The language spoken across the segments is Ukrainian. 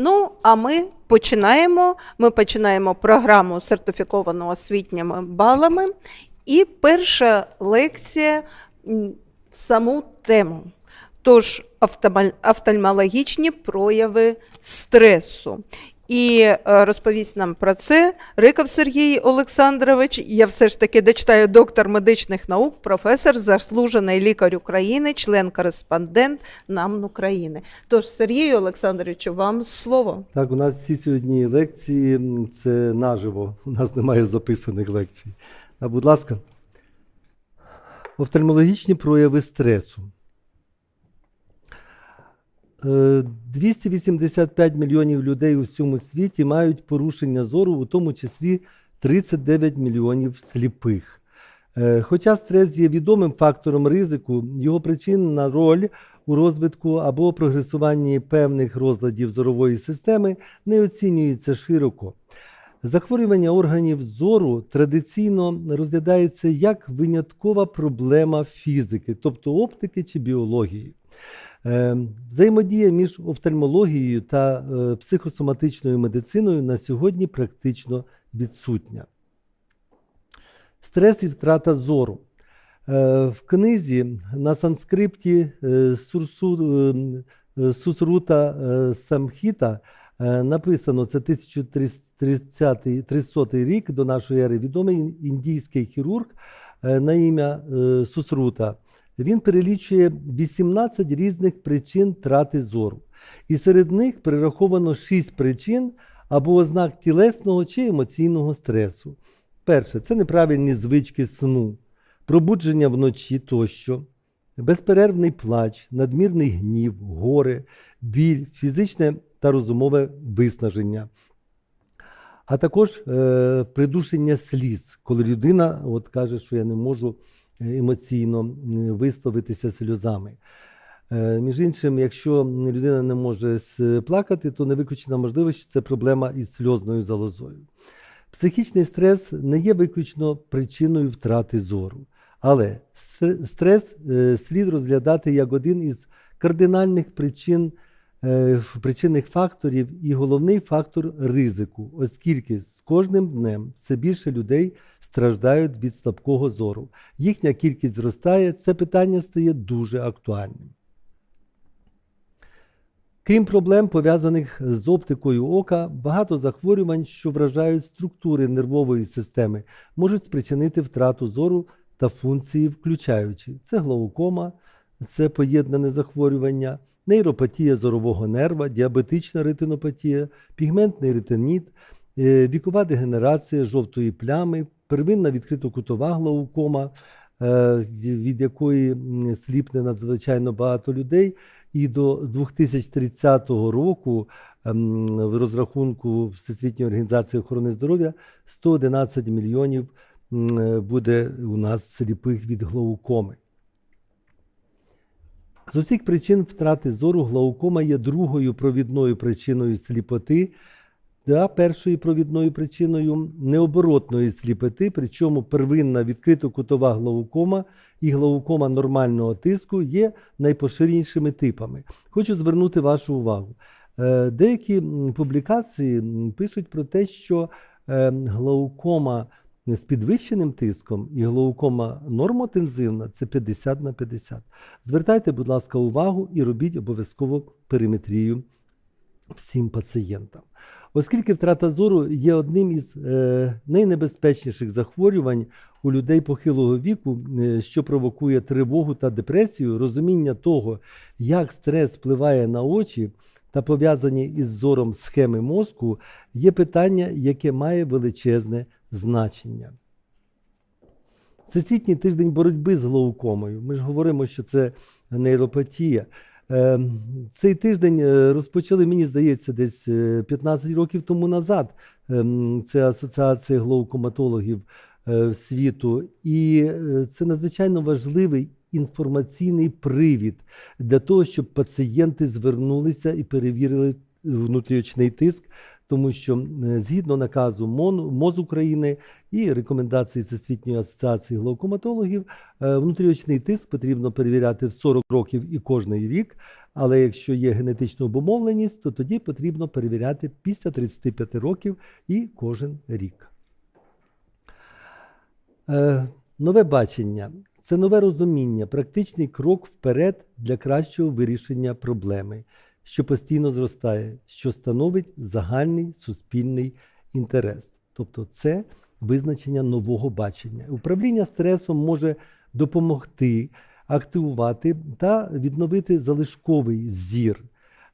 Ну, а ми починаємо. Ми починаємо програму сертифіковану освітніми балами. І перша лекція в саму тему. Тож офтальмологічні прояви стресу. І е, розповість нам про це Риков Сергій Олександрович. Я все ж таки дочитаю доктор медичних наук, професор, заслужений лікар України, член-кореспондент НАМН України. Тож, Сергію Олександровичу, вам слово. Так, у нас всі сьогодні лекції це наживо. У нас немає записаних лекцій. А будь ласка, офтальмологічні прояви стресу. Е, 285 мільйонів людей у всьому світі мають порушення зору, у тому числі 39 мільйонів сліпих. Е, Хоча стрес є відомим фактором ризику, його причинна роль у розвитку або прогресуванні певних розладів зорової системи не оцінюється широко. Захворювання органів зору традиційно розглядається як виняткова проблема фізики, тобто оптики чи біології. Е, Взаємодія між офтальмологією та е, психосоматичною медициною на сьогодні практично відсутня. Стрес і втрата зору. Е, В книзі на санскрипті Сусрута Самхіта написано, це 1330 рік до нашої ери, відомий індійський хірург на ім'я Сусрута. Він перелічує 18 різних причин втрати зору. І серед них перераховано 6 причин або ознак тілесного чи емоційного стресу. Перше це неправильні звички сну, пробудження вночі тощо, безперервний плач, надмірний гнів, горе, біль, фізичне та розумове виснаження. А також е, придушення сліз, коли людина от, каже, що я не можу емоційно м, висловитися сльозами. Е, Між іншим, якщо людина не може плакати, то не виключена можливість, що це проблема із сльозною залозою. Психічний стрес не є виключно причиною втрати зору, але стрес е, слід розглядати як один із кардинальних причин, е, причинних факторів і головний фактор ризику, оскільки з кожним днем все більше людей страждають від слабкого зору. Їхня кількість зростає, це питання стає дуже актуальним. Крім проблем, пов'язаних з оптикою ока, багато захворювань, що вражають структури нервової системи, можуть спричинити втрату зору та функції, включаючи це глаукома, це поєднане захворювання, нейропатія зорового нерва, діабетична ретинопатія, пігментний ретиніт, е, вікова дегенерація жовтої плями, первинна відкритокутова глаукома, е, від якої сліпне надзвичайно багато людей. І до 2030 року ем, в розрахунку Всесвітньої організації охорони здоров'я 111 мільйонів буде у нас сліпих від глаукоми. З усіх причин втрати зору глаукома є другою провідною причиною сліпоти та першою провідною причиною необоротної сліпоти, причому первинна відкритокутова глаукома і глаукома нормального тиску є найпоширенішими типами. Хочу звернути вашу увагу. Е, Деякі публікації пишуть про те, що е, глаукома з підвищеним тиском і глаукома нормотензивна це 50 на 50. Звертайте, будь ласка, увагу і робіть обов'язково периметрію всім пацієнтам. Оскільки втрата зору є одним із е, найнебезпечніших захворювань у людей похилого віку, е, що провокує тривогу та депресію, розуміння того, як стрес впливає на очі та пов'язані із зором схеми мозку, є питання, яке має величезне значення. Всесвітній тиждень боротьби з глаукомою. Ми ж говоримо, що це нейропатія. Е, Цей тиждень е, розпочали, мені здається, десь е, 15 років тому назад. Це Асоціація глаукоматологів е, світу. І е, це надзвичайно важливий інформаційний привід для того, щоб пацієнти звернулися і перевірили внутріочний тиск тому що згідно наказу МОН, МОЗ України і рекомендації Всесвітньої асоціації глаукоматологів, е, внутріочний тиск потрібно перевіряти в 40 років і кожний рік. Але якщо є генетична обумовленість, то тоді потрібно перевіряти після 35 років і кожен рік. Е, Нове бачення це нове розуміння, практичний крок вперед для кращого вирішення проблеми, що постійно зростає, що становить загальний суспільний інтерес. Тобто, це визначення нового бачення. Управління стресом може допомогти активувати та відновити залишковий зір,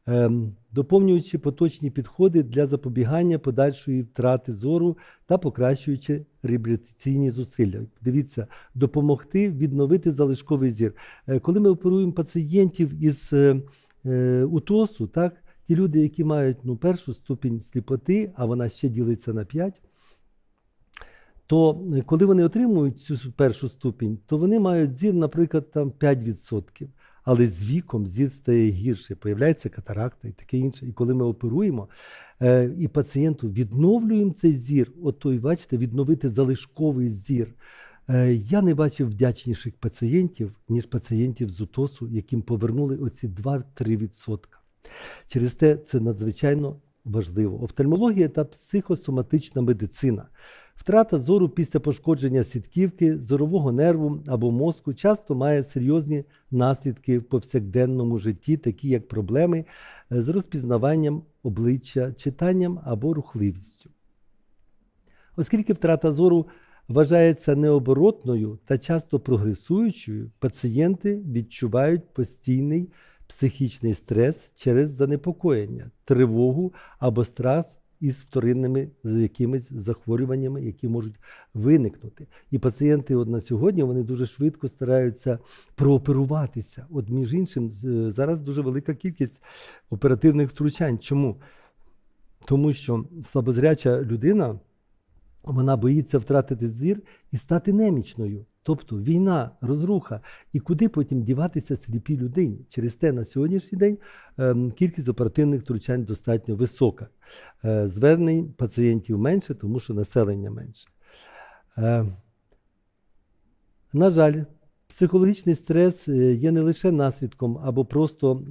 ем, доповнюючи поточні підходи для запобігання подальшої втрати зору та покращуючи реабілітаційні зусилля. Дивіться, допомогти відновити залишковий зір. Е, Коли ми оперуємо пацієнтів із е, УТОСу, так, ті люди, які мають ну, першу ступінь сліпоти, а вона ще ділиться на 5, то е, коли вони отримують цю першу ступінь, то вони мають зір, наприклад, там 5%. Але з віком зір стає гірше, появляється катаракта і таке інше. І коли ми оперуємо е, і пацієнту відновлюємо цей зір, от той, бачите, відновити залишковий зір. Е, я не бачив вдячніших пацієнтів, ніж пацієнтів з УТОСу, яким повернули оці 2-3%. Через те це надзвичайно важливо. Офтальмологія та психосоматична медицина. Втрата зору після пошкодження сітківки, зорового нерву або мозку часто має серйозні наслідки в повсякденному житті, такі як проблеми е, з розпізнаванням обличчя, читанням або рухливістю. Оскільки втрата зору вважається необоротною та часто прогресуючою, пацієнти відчувають постійний психічний стрес через занепокоєння, тривогу або страх із вторинними якимись захворюваннями, які можуть виникнути. І пацієнти от на сьогодні вони дуже швидко стараються прооперуватися. От між іншим, зараз дуже велика кількість оперативних втручань. Чому? Тому що слабозряча людина вона боїться втратити зір і стати немічною. Тобто війна, розруха, і куди потім діватися сліпій людині. Через те на сьогоднішній день ем, кількість оперативних втручань достатньо висока. Е, Звернень пацієнтів менше, тому що населення менше. Е, На жаль, психологічний стрес е, є не лише наслідком або просто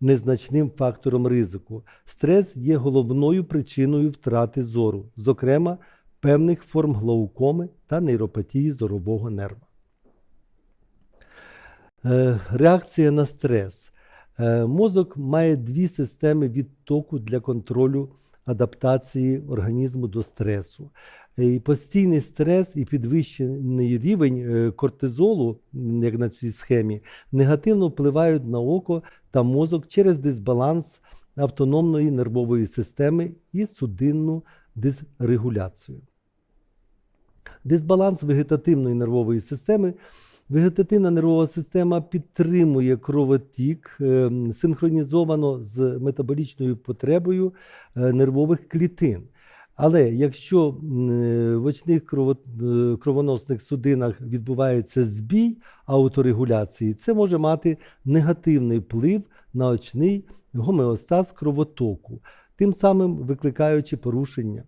незначним фактором ризику. Стрес є головною причиною втрати зору, зокрема певних форм глаукоми та нейропатії зорового нерва. Е, Реакція на стрес. Е, Мозок має дві системи відтоку для контролю адаптації організму до стресу. Е, І постійний стрес і підвищений рівень кортизолу, як на цій схемі, негативно впливають на око та мозок через дисбаланс автономної нервової системи і судинну дисрегуляцію. Дисбаланс вегетативної нервової системи. Вегетативна нервова система підтримує кровотік е, синхронізовано з метаболічною потребою е, нервових клітин. Але якщо е, в очних кровоносних судинах відбувається збій ауторегуляції, це може мати негативний вплив на очний гомеостаз кровотоку, тим самим викликаючи порушення.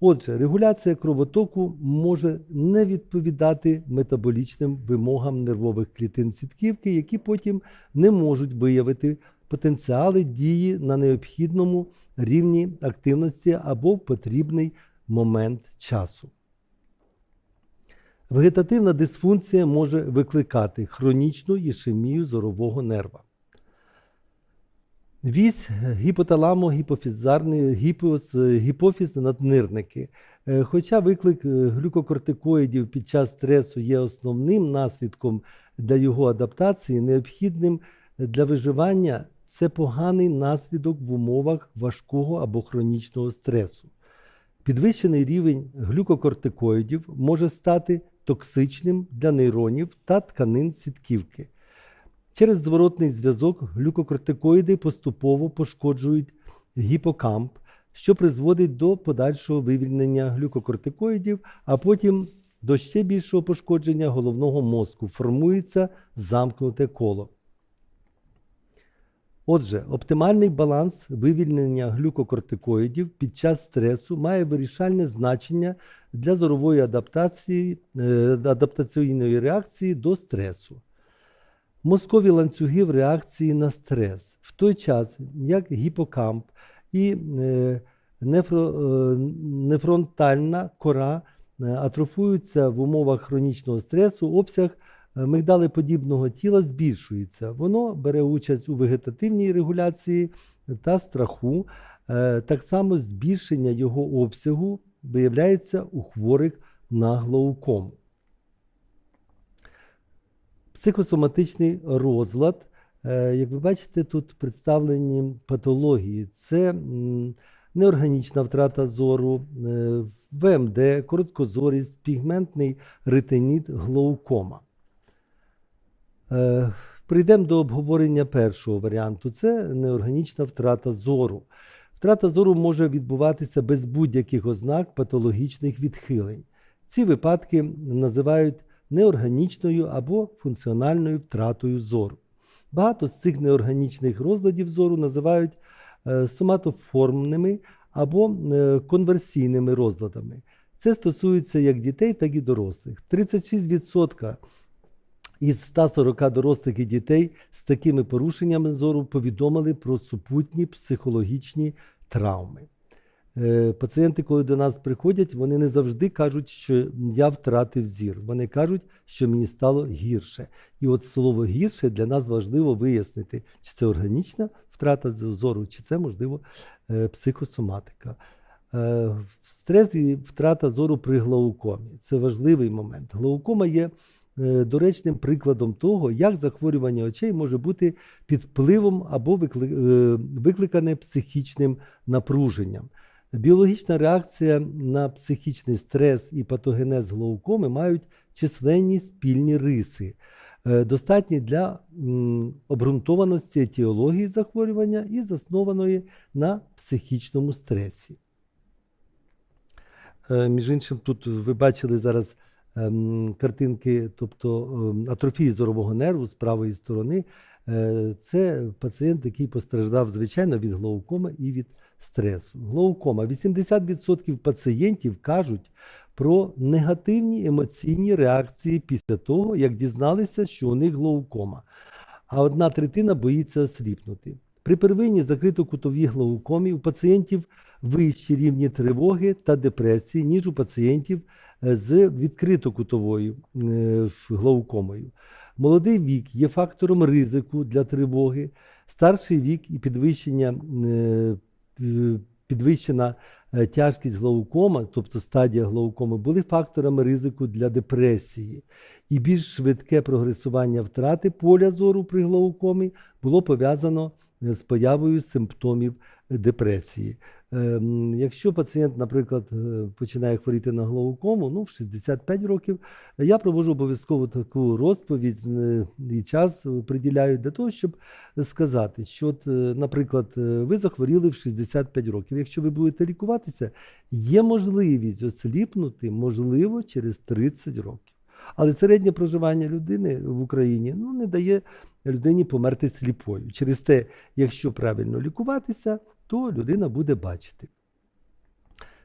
Отже, регуляція кровотоку може не відповідати метаболічним вимогам нервових клітин сітківки, які потім не можуть виявити потенціали дії на необхідному рівні активності або в потрібний момент часу. Вегетативна дисфункція може викликати хронічну ішемію зорового нерва. Вісь гіпоталамо гіпофізарний гіпоз, гіпофіз наднирники. Е, Хоча виклик е, глюкокортикоїдів під час стресу є основним наслідком для його адаптації, необхідним для виживання, це поганий наслідок в умовах важкого або хронічного стресу. Підвищений рівень глюкокортикоїдів може стати токсичним для нейронів та тканин сітківки. Через зворотний зв'язок глюкокортикоїди поступово пошкоджують гіпокамп, що призводить до подальшого вивільнення глюкокортикоїдів, а потім до ще більшого пошкодження головного мозку. Формується замкнуте коло. Отже, оптимальний баланс вивільнення глюкокортикоїдів під час стресу має вирішальне значення для зорової адаптації, е, адаптаційної реакції до стресу. Мозкові ланцюги в реакції на стрес, в той час, як гіпокамп і е, е, нефронтальна кора е, атрофуються в умовах хронічного стресу, обсяг мигдалеподібного тіла збільшується. Воно бере участь у вегетативній регуляції та страху. Так само збільшення його обсягу виявляється у хворих на глаукому. Психосоматичний розлад. Е, Як ви бачите, тут представлені патології. Це неорганічна втрата зору, е, ВМД, короткозорість, пігментний ретиніт, глаукома. Е, Прийдемо до обговорення першого варіанту. Це неорганічна втрата зору. Втрата зору може відбуватися без будь-яких ознак патологічних відхилень. Ці випадки називають неорганічною або функціональною втратою зору. Багато з цих неорганічних розладів зору називають е, соматоформними або е, конверсійними розладами. Це стосується як дітей, так і дорослих. 36% із 140 дорослих і дітей з такими порушеннями зору повідомили про супутні психологічні травми. Е, Пацієнти, коли до нас приходять, вони не завжди кажуть, що я втратив зір. Вони кажуть, що мені стало гірше. І от слово гірше для нас важливо вияснити, чи це органічна втрата зору, чи це, можливо, е, психосоматика. Е, Стрес і втрата зору при глаукомі це важливий момент. Глаукома є доречним прикладом того, як захворювання очей може бути під впливом або викликане психічним напруженням. Біологічна реакція на психічний стрес і патогенез глаукоми мають численні спільні риси, е, достатні для обґрунтованості етіології захворювання і заснованої на психічному стресі. Е, Між іншим, тут ви бачили зараз ем, картинки, тобто ем, атрофії зорового нерву з правої сторони. Е, Це пацієнт, який постраждав, звичайно, від глаукоми і від стресу. Глаукома. 80% пацієнтів кажуть про негативні емоційні реакції після того, як дізналися, що у них глаукома. А одна третина боїться осліпнути. При первинній закритокутовій глаукомі у пацієнтів вищі рівні тривоги та депресії, ніж у пацієнтів е, з відкритокутовою е, глаукомою. Молодий вік є фактором ризику для тривоги, старший вік і підвищення, е, підвищена е, тяжкість глаукома, тобто стадія глаукоми, були факторами ризику для депресії. І більш швидке прогресування втрати поля зору при глаукомі було пов'язано е, з появою симптомів депресії. Ем, Якщо пацієнт, наприклад, е, починає хворіти на глаукому, ну, в 65 років, я проводжу обов'язково таку розповідь е, і час приділяю для того, щоб сказати, що, от, е, наприклад, ви захворіли в 65 років. Якщо ви будете лікуватися, є можливість осліпнути, можливо, через 30 років. Але середнє проживання людини в Україні ну, не дає людині померти сліпою. Через те, якщо правильно лікуватися, то людина буде бачити.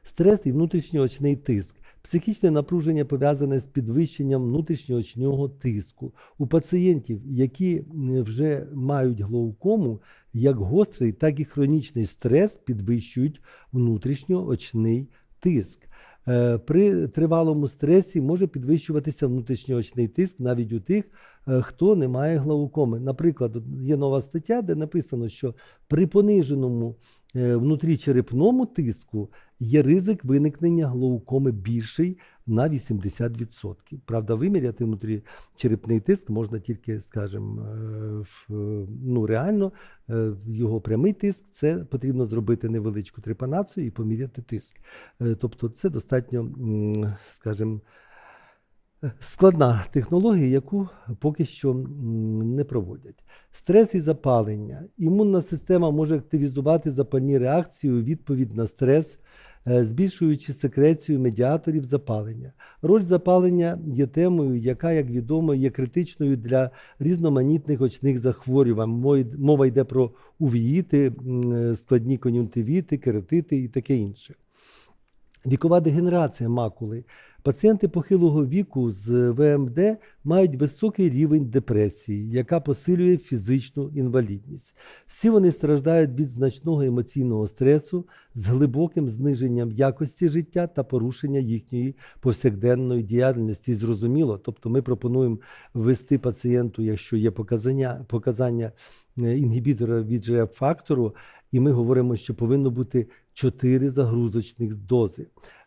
Стрес і внутрішньоочний тиск. Психічне напруження пов'язане з підвищенням внутрішньоочного тиску. У пацієнтів, які вже мають глаукому, як гострий, так і хронічний стрес підвищують внутрішньоочний тиск. Е, При тривалому стресі може підвищуватися внутрішньоочний тиск навіть у тих, е, хто не має глаукоми. Наприклад, є нова стаття, де написано, що при пониженому е, внутрічерепному тиску є ризик виникнення глаукоми більший на 80%. Правда, виміряти внутрічерепний тиск можна тільки, скажімо, е, ну, реально е, його прямий тиск, це потрібно зробити невеличку трепанацію і поміряти тиск. Е, Тобто це достатньо, скажімо, Складна технологія, яку поки що не проводять. Стрес і запалення. Імунна система може активізувати запальні реакції у відповідь на стрес, е, збільшуючи секрецію медіаторів запалення. Роль запалення є темою, яка, як відомо, є критичною для різноманітних очних захворювань. Мова йде про увіїти, е, складні кон'юнктивіти, кератити і таке інше. Вікова дегенерація макули. Пацієнти похилого віку з ВМД мають високий рівень депресії, яка посилює фізичну інвалідність. Всі вони страждають від значного емоційного стресу з глибоким зниженням якості життя та порушення їхньої повсякденної діяльності. Зрозуміло, тобто ми пропонуємо ввести пацієнту, якщо є показання, показання е, інгібітора від фактору і ми говоримо, що повинно бути 4 загрузочних дози.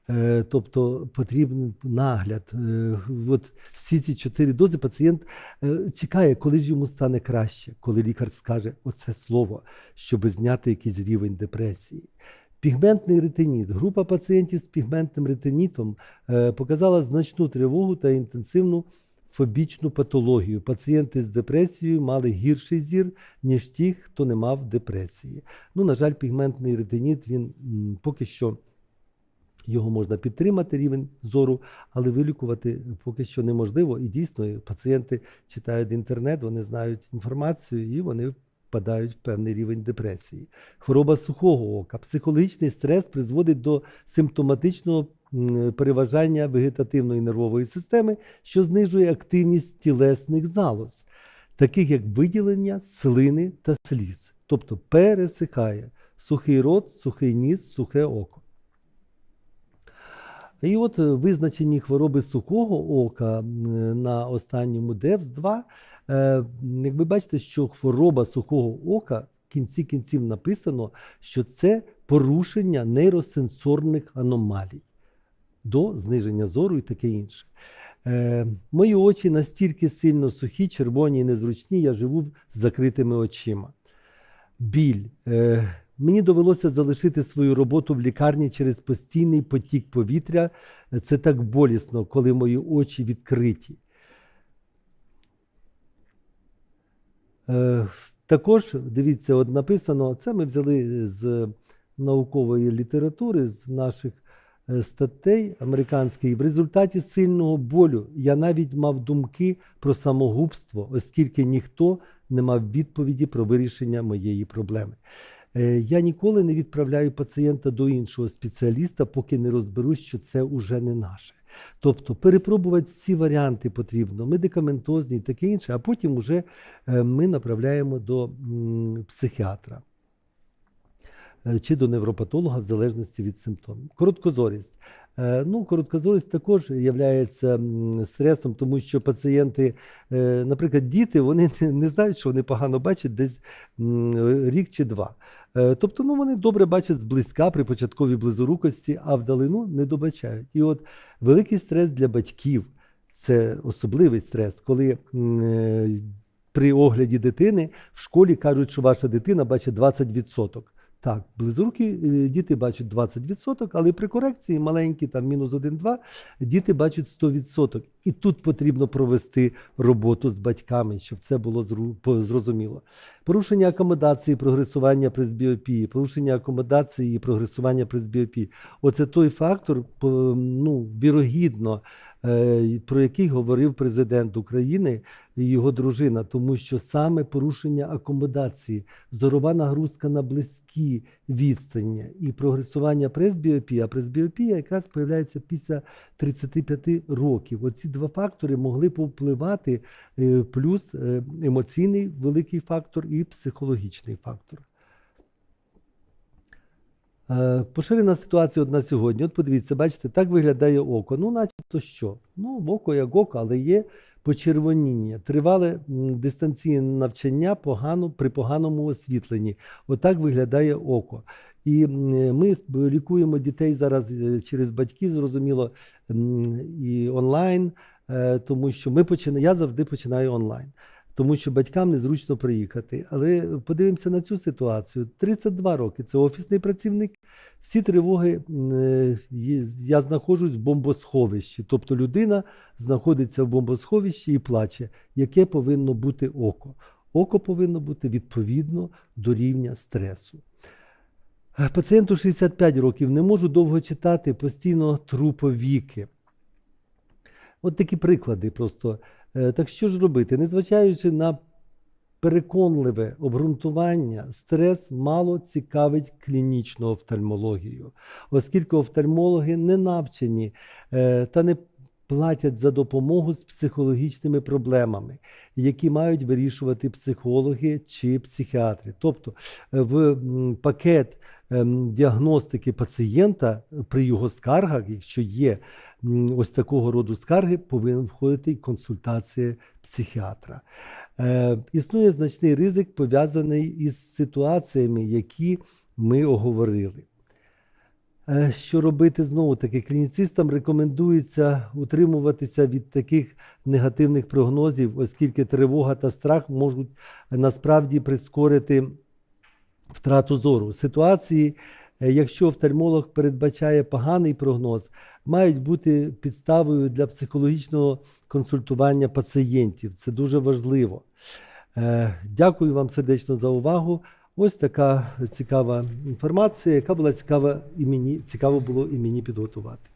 Е, Тобто потрібен нагляд. Е, От всі ці чотири дози пацієнт е, чекає, коли ж йому стане краще, коли лікар скаже оце слово, щоб зняти якийсь рівень депресії. Пігментний ретиніт. Група пацієнтів з пігментним ретинітом показала значну тривогу та інтенсивну фобічну патологію. Пацієнти з депресією мали гірший зір, ніж ті, хто не мав депресії. Ну, на жаль, пігментний ретиніт він м, поки що його можна підтримати рівень зору, але вилікувати поки що неможливо. І дійсно пацієнти читають інтернет, вони знають інформацію і вони впадають в певний рівень депресії. Хвороба сухого ока. Психологічний стрес призводить до симптоматичного переважання вегетативної нервової системи, що знижує активність тілесних залоз, таких як виділення, слини та сліз. Тобто пересихає сухий рот, сухий ніс, сухе око. І от е, визначені хвороби сухого ока на останньому ДЕВС-2, е, як ви бачите, що хвороба сухого ока в кінці кінців написано, що це порушення нейросенсорних аномалій до зниження зору і таке інше. Е, мої очі настільки сильно сухі, червоні і незручні, я живу з закритими очима. Біль. Е, Мені довелося залишити свою роботу в лікарні через постійний потік повітря. Це так болісно, коли мої очі відкриті. Е, Також дивіться, от написано, це ми взяли з наукової літератури, з наших статей американських. В результаті сильного болю я навіть мав думки про самогубство, оскільки ніхто не мав відповіді про вирішення моєї проблеми. Е, Я ніколи не відправляю пацієнта до іншого спеціаліста, поки не розберусь, що це уже не наше. Тобто перепробувати всі варіанти потрібно, медикаментозні і таке інше, а потім вже е, ми направляємо до психіатра е, чи до невропатолога в залежності від симптомів. Короткозорість. Е, Ну, короткозорість також є стресом, тому що пацієнти, е, наприклад, діти, вони не- знають, що вони погано бачать десь рік чи два. Е, Тобто, ну, вони добре бачать зблизька при початковій близорукості, а вдалину не добачають. І от великий стрес для батьків це особливий стрес, коли е, при огляді дитини в школі кажуть, що ваша дитина бачить 20%. Так, близорукі е, діти бачать 20%, але при корекції маленькі, там мінус 1-2, діти бачать 100%. І тут потрібно провести роботу з батьками, щоб це було зрозуміло. Порушення акомодації, прогресування пресбіопії, порушення акомодації і прогресування пресбіопії. Оце той фактор, ну, вірогідно, про який говорив президент України і його дружина, тому що саме порушення акомодації, зорова нагрузка на близькі відстані і прогресування пресбіопії, а пресбіопія якраз появляється після 35 років. Оці два фактори могли повпливати, е, плюс е, емоційний великий фактор і психологічний фактор. Е, Поширена ситуація от на сьогодні. От подивіться, бачите, так виглядає око. Ну, начебто що? Ну, око як око, але є почервоніння. Тривале дистанційне навчання погано, при поганому освітленні. Отак виглядає око. І ми лікуємо дітей зараз е, через батьків, зрозуміло, і онлайн, е, тому що ми почина... я завжди починаю онлайн. Тому що батькам незручно приїхати. Але подивимося на цю ситуацію. 32 роки це офісний працівник. Всі тривоги е, я знаходжусь в бомбосховищі. Тобто людина знаходиться в бомбосховищі і плаче, яке повинно бути око. Око повинно бути відповідно до рівня стресу. Е, Пацієнту 65 років не можу довго читати, постійно труповіки. От такі приклади просто. Е, Так що ж робити? Незважаючи на переконливе обґрунтування, стрес мало цікавить клінічну офтальмологію, оскільки офтальмологи не навчені е, та не платять за допомогу з психологічними проблемами, які мають вирішувати психологи чи психіатри. Тобто е, в пакет ем, діагностики пацієнта при його скаргах, якщо є ось такого роду скарги, повинна входити консультація психіатра. Е, існує значний ризик, пов'язаний із ситуаціями, які ми оговорили. Е, Що робити знову таки? Клініцистам рекомендується утримуватися від таких негативних прогнозів, оскільки тривога та страх можуть насправді прискорити втрату зору. Ситуації, е, якщо офтальмолог передбачає поганий прогноз, мають бути підставою для психологічного консультування пацієнтів. Це дуже важливо. Е, Дякую вам сердечно за увагу. Ось така цікава інформація, яка була цікава і мені цікаво було і мені підготувати.